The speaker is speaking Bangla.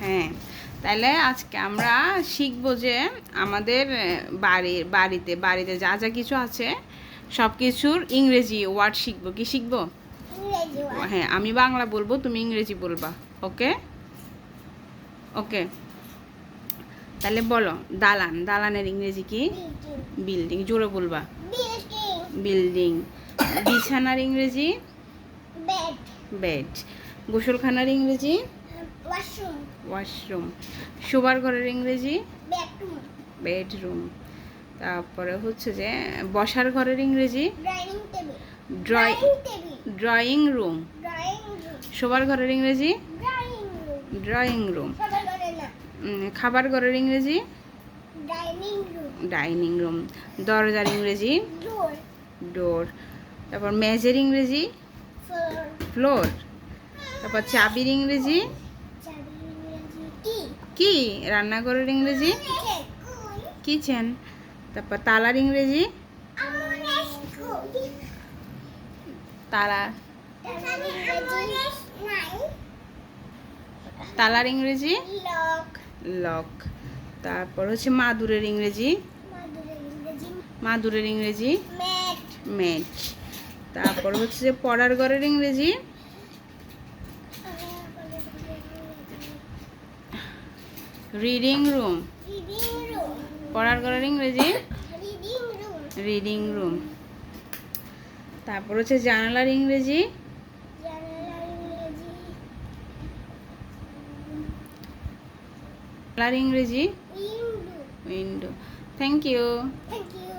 হ্যাঁ তাহলে আজকে আমরা শিখব যে আমাদের বাড়ির বাড়িতে বাড়িতে যা যা কিছু আছে সব কিছুর ইংরেজি ওয়ার্ড শিখব। কি শিখব? হ্যাঁ আমি বাংলা বলব তুমি ইংরেজি বলবা ওকে? ওকে। তাহলে বলো দালান দালানের ইংরেজি কি? বিল্ডিং জোরে বলবা। বিল্ডিং বিল্ডিং বিছানার ইংরেজি? বেড বেড গোসলখানার ইংরেজি? ওয়াশরুম শোবার ঘরের ইংরেজি? বেডরুম তারপরে হচ্ছে যে বসার ঘরের ইংরেজি? ড্রয় রুম শোবার ঘরের ইংরেজি? ড্রয়িং রুম খাবার ঘরের ইংরেজি? ডাইনিং রুম দরজার ইংরেজি? ডোর তারপর মেজের ইংরেজি? ফ্লোর তারপর চাবির ইংরেজি? কি? রান্নাঘরের ইংরেজি? কিচেন। তারপর তালার ইংরেজি? তালা। তালার ইংরেজি? লক। তারপর হচ্ছে মাদুরের ইংরেজি? মাদুরের ইংরেজি? মেট তারপর হচ্ছে যে পড়ার ঘরের ইংরেজি? রিডিং রুম পড়ার ঘরের ইংরেজি? রিডিং রুম তারপর হচ্ছে জানালার ইংরেজি? জানালার ইংরেজি। Window window thank you thank you